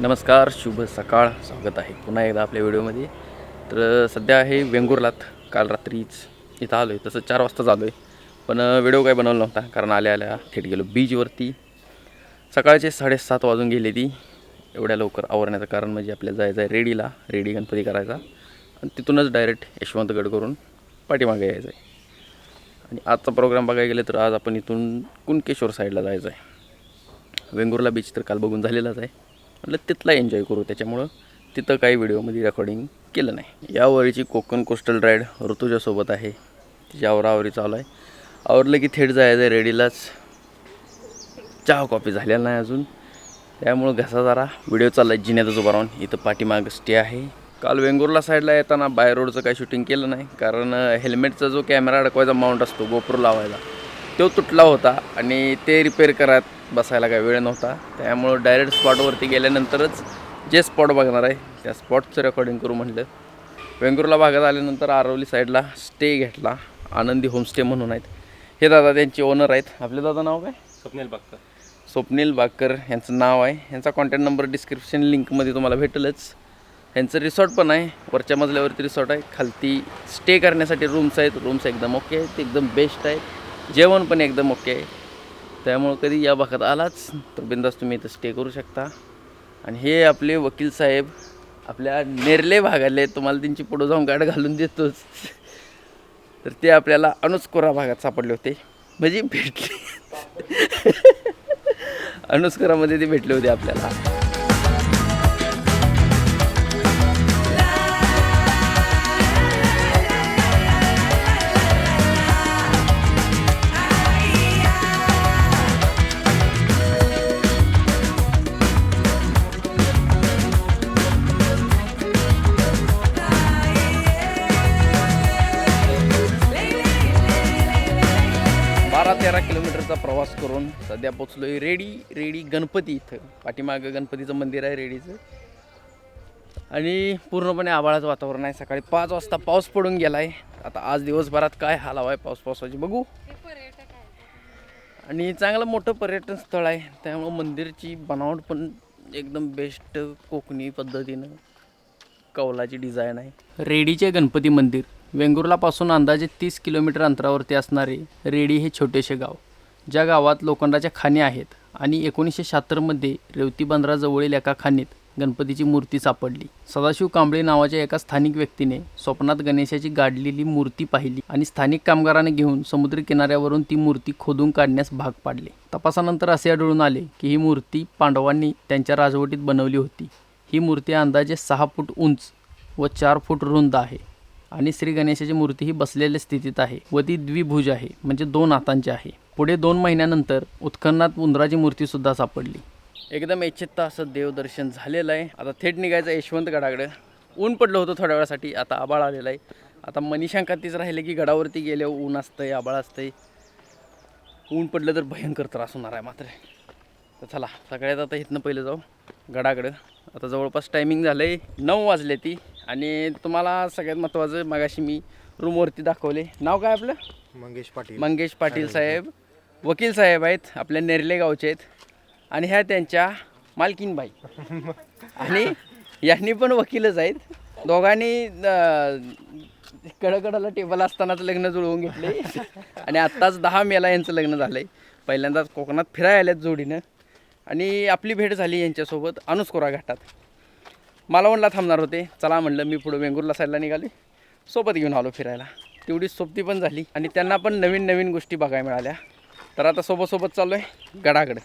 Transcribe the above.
नमस्कार शुभ सकाळ. स्वागत आहे पुन्हा एकदा आपल्या व्हिडिओमध्ये. तर सध्या आहे वेंगुर्लात काल रात्रीच इथं आलो आहे तसं चार वाजताच आलो आहे पण व्हिडिओ काय बनवला नव्हता कारण आल्या आल्या थेट गेलो बीचवरती. सकाळचे साडेसात वाजून गेले ती. एवढ्या लवकर आवरण्याचं कारण म्हणजे आपल्याला जायचं आहे रेडीला रेडी गणपती करायचा. आणि तिथूनच डायरेक्ट यशवंतगड करून पाठीमागे यायचं आहे आणि आजचा प्रोग्राम बघायला गेलं तर आज आपण इथून कुणकेश्वर साईडला जायचं आहे वेंगुर्ला बीच तर काल बघून झालेलाच आहे. म्हटलं तिथला एन्जॉय करू. त्याच्यामुळं तिथं काही व्हिडिओमध्ये रेकॉर्डिंग केलं नाही. यावेळीची कोकण कोस्टल राईड ऋतुजासोबत आहे. तिची आवरावरी चालू आहे. आवरलं की थेट जायचं आहे रेडीलाच. चहा कॉफी झालेला नाही अजून. त्यामुळं घसा जरा. व्हिडिओ चालला आहे जिन्यातच उभा राहून इथं पाठीमाग स्टे आहे. काल वेंगुर्ला साईडला येताना बाय रोडचं काही शूटिंग केलं नाही. कारण हेल्मेटचा जो कॅमेरा अडकवायचा माउंट असतो गोप्रो लावायला तो तुटला होता. आणि ते रिपेअर करत बसायला काही वेळ नव्हता. त्यामुळं डायरेक्ट स्पॉटवरती गेल्यानंतरच जे स्पॉट बघणार आहे त्या स्पॉटचं रेकॉर्डिंग करू म्हटलं वेंगुर्ला भागात आल्यानंतर आरवली साईडला स्टे घेतला. आनंदी होमस्टे म्हणून आहेत. हे दादा त्यांचे ओनर आहेत. आपले दादा नाव काय? स्वप्नील बागकर. स्वप्नील बाकर यांचं नाव आहे. यांचा कॉन्टॅक्ट नंबर डिस्क्रिप्शन लिंकमध्ये तुम्हाला भेटेलच. यांचं रिसॉर्ट पण आहे. वरच्या मजल्यावरती रिसॉर्ट आहे. खालती स्टे करण्यासाठी रूम्स आहेत. रूम्स एकदम ओके आहेत. एकदम बेस्ट आहेत जेवण पण एकदम ओके आहे. त्यामुळं कधी या भागात आलाच. तर बिंदास तुम्ही इथं स्टे करू शकता. आणि हे आपले वकील साहेब आपल्या नेरले भागाले तुम्हाला त्यांची पुढं जाऊन गाड घालून देतोच. तर ते आपल्याला अनुस्कोरा भागात सापडले होते. म्हणजे भेटले. अनुस्करामध्ये ते भेटले होते आपल्याला. बारा तेरा किलोमीटरचा प्रवास करून सध्या पोचलो आहे रेडी रेडी गणपती इथं. पाठीमागं गणपतीचं मंदिर आहे रेडीचं. आणि पूर्णपणे आभाळाचं वातावरण आहे. सकाळी पाच वाजता पाऊस पडून गेला आहे आता आज दिवसभरात काय हाल हवा आहे पाऊस पावसाची बघू. आणि चांगलं मोठं पर्यटन स्थळ आहे. त्यामुळं मंदिरची बनावट पण एकदम बेस्ट कोकणी पद्धतीनं कौलाची डिझाईन आहे. रेडीचे गणपती मंदिर. वेंगुर्लापासून अंदाजे तीस किलोमीटर अंतरावरती असणारे रेडी हे छोटेसे गाव ज्या गावात लोखंडाच्या खाणी आहेत आणि एकोणीसशे शहात्तरमध्ये रेवती बंदराजवळील एका खाणीत गणपतीची मूर्ती सापडली. सदाशिव कांबळे नावाच्या एका स्थानिक व्यक्तीने स्वप्नात गणेशाची गाडलेली मूर्ती पाहिली आणि स्थानिक कामगाराने घेऊन समुद्र किनाऱ्यावरून ती मूर्ती खोदून काढण्यास भाग पाडले. तपासानंतर असे आढळून आले की ही मूर्ती पांडवांनी त्यांच्या राजवटीत बनवली होती. ही मूर्ती अंदाजे सहा फूट उंच व चार फूट रुंद आहे. आणि श्री गणेशाची मूर्ती ही बसलेल्या स्थितीत आहे व ती द्विभुज आहे म्हणजे दोन हातांची आहे. पुढे दोन महिन्यानंतर उत्खननात उंदराची मूर्ती सुद्धा सापडली. एकदम इच्छित असं देवदर्शन झालेलं आहे. आता थेट निघायचं यशवंत गडाकडं. ऊन पडलं होतं थोड्या वेळासाठी आता आबाळ आलेलं आहे. आता मनीषांकातीच राहिले की गडावरती गेले ऊन असतंय आबाळ असतंय. ऊन पडलं तर भयंकर त्रास होणार आहे मात्र. तर चला सगळ्यात आता इथनं पहिलं जाऊ गडाकडं. आता जवळपास टायमिंग झालं आहे नऊ वाजले ती. आणि तुम्हाला सगळ्यात महत्त्वाचं मगाशी मी रूमवरती दाखवले. नाव काय आपलं? मंगेश पाटील. मंगेश पाटील साहेब. वकील साहेब आहेत आपल्या नेरले गावचे आहेत. आणि ह्या त्यांच्या मालकीनबाई. आणि यांनी पण वकीलच आहेत. दोघांनी कडकडाला टेबल असतानाच लग्न जुळवून घेतले. आणि आत्ताच दहा मेला यांचं लग्न झालं आहे पहिल्यांदाच कोकणात फिरायला आल्यात जोडीनं. आणि आपली भेट झाली यांच्यासोबत अनुस्कोरा घाटात. मालवणला थांबणार होते. चला म्हणलं मी पुढं वेंगुर्ला साईडला निघाले सोबत घेऊन आलो फिरायला. तेवढी सोबती पण झाली. आणि त्यांना पण नवीन नवीन गोष्टी बघायला मिळाल्या. तर आता सोबत सोबत चाललो आहे गडाकडं.